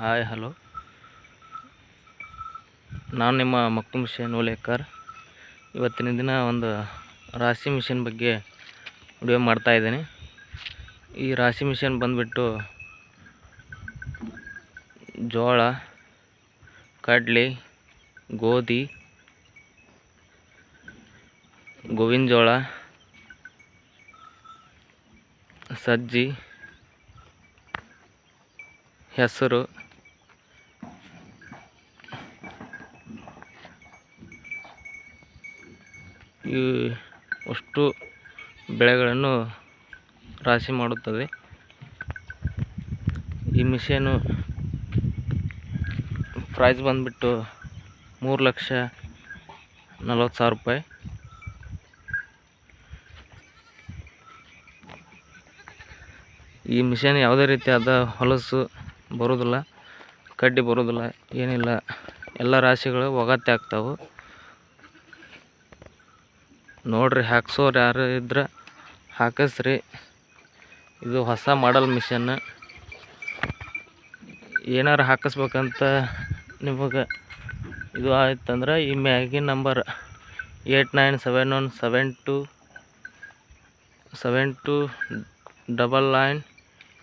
Hi hello ನಾನು ನಿಮ್ಮ ಮಕ್ಕಳು ಮಿಷನ್ ಓಲೇಕರ್. ಇವತ್ತಿನ ದಿನ ಒಂದು ರಾಶಿ ಮಿಷನ್ ಬಗ್ಗೆ ವಿಡಿಯೋ ಮಾಡ್ತಾ ಇದ್ದೀನಿ. ಈ ರಾಶಿ ಮಿಷನ್ ಬಂದುಬಿಟ್ಟು ಜೋಳ, ಕಡಲೆ, ಗೋಧಿ, ಗೋವಿನ ಜೋಳ, ಸಜ್ಜಿ, ಹೆಸರು. ಈ ಅಷ್ಟು ಬೆಳೆಗಳನ್ನು ರಾಶಿ ಮಾಡುತ್ತದೆ. ಈ ಮಿಷನು ಪ್ರೈಸ್ ಬಂದುಬಿಟ್ಟು ಮೂರು ಲಕ್ಷ ನಲ್ವತ್ತು ಸಾವಿರ ರೂಪಾಯಿ. ಈ ಮಿಷನ್ ಯಾವುದೇ ರೀತಿಯಾದ ಹೊಲಸು ಬರೋದಿಲ್ಲ ಕಡ್ಡಿ ಬರೋದಿಲ್ಲ ಏನಿಲ್ಲ, ಎಲ್ಲ ರಾಶಿಗಳು ಒಗತೆ ಆಗ್ತಾವೆ. ನೋಡ್ರಿ, ಹಾಕ್ಸೋರು ಯಾರು ಇದ್ರೆ ಹಾಕಿಸ್ರಿ. ಇದು ಹೊಸ ಮಾಡಲ್ ಮಿಷನ್ ಏನಾರು ಹಾಕಿಸ್ಬೇಕಂತ ನಿಮಗೆ ಇದು ಆಯ್ತಂದ್ರೆ ಈ ಮ್ಯಾಗಿನ number eight nine seven one seven two seven two double nine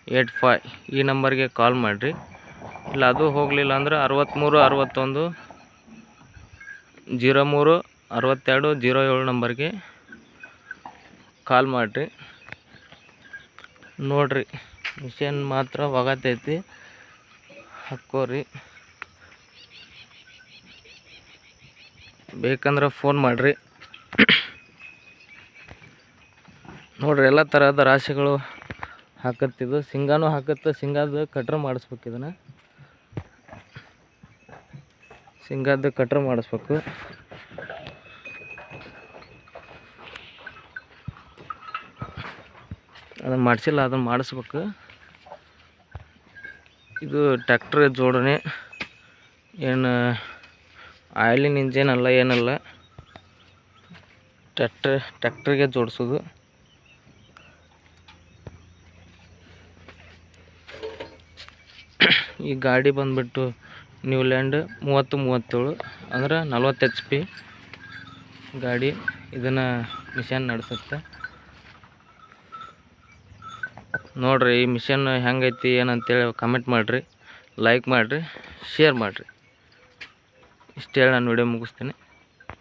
eight five ಈ ನಂಬರ್ಗೆ ಕಾಲ್ ಮಾಡಿರಿ. ಇಲ್ಲ, ಅದು ಹೋಗಲಿಲ್ಲ ಅಂದ್ರೆ ಅರವತ್ತ್ಮೂರು ಅರವತ್ತೊಂದು, ಜೀರೋ ಮೂರು ಅರವತ್ತೆರಡು ಜೀರೋ ಏಳು ನಂಬರ್ಗೆ ಕಾಲ್ ಮಾಡಿರಿ. ನೋಡಿರಿ, ಮಿಷನ್ ಮಾತ್ರ ಒಗತೈತಿ. ಹಾಕೋರಿ. ಬೇಕಂದ್ರೆ ಫೋನ್ ಮಾಡಿರಿ. ನೋಡಿರಿ, ಎಲ್ಲ ಥರದ ರಾಶಿಗಳು ಹಾಕತ್ತಿದ್ದು. ಸಿಂಗಾನು ಹಾಕತ್ತೆ ಶೇಂಗಾದ ಕಟ್ರ್ ಮಾಡಿಸ್ಬೇಕು ಇದನ್ನು. ಸಿಂಗಾದ ಕಟ್ರ್ ಮಾಡಿಸ್ಬೇಕು. ಅದನ್ನು ಮಾಡಿಸಿಲ್ಲ, ಅದನ್ನು ಮಾಡಿಸ್ಬೇಕು. ಇದು ಟ್ಯಾಕ್ಟ್ರ್ ಜೋಡಣೆ. ಏನು ಆಯಿಲಿನ ಇಂಜಿನ್ ಅಲ್ಲ, ಏನಲ್ಲ. ಟ್ಯಾಕ್ಟ್ರ್ ಟ್ಯಾಕ್ಟ್ರಿಗೆ ಜೋಡಿಸೋದು. ಈ ಗಾಡಿ ಬಂದುಬಿಟ್ಟು ನ್ಯೂಲ್ಯಾಂಡ್ ಮೂವತ್ತು ಮೂವತ್ತೇಳು, ಅಂದ್ರೆ ನಲ್ವತ್ತು ಎಚ್ ಪಿ ಗಾಡಿ ಇದನ್ನು ಮಿಷನ್ ನಡೆಸುತ್ತೆ. ನೋಡಿರಿ, ಈ ಮಿಷನ್ ಹೆಂಗೈತಿ, ಏನಂತೇಳಿ ಕಮೆಂಟ್ ಮಾಡಿರಿ ಲೈಕ್ ಮಾಡಿರಿ ಶೇರ್ ಮಾಡಿರಿ. ಇಷ್ಟು ಹೇಳಿ ನಾನು ವಿಡಿಯೋ ಮುಗಿಸ್ತೀನಿ.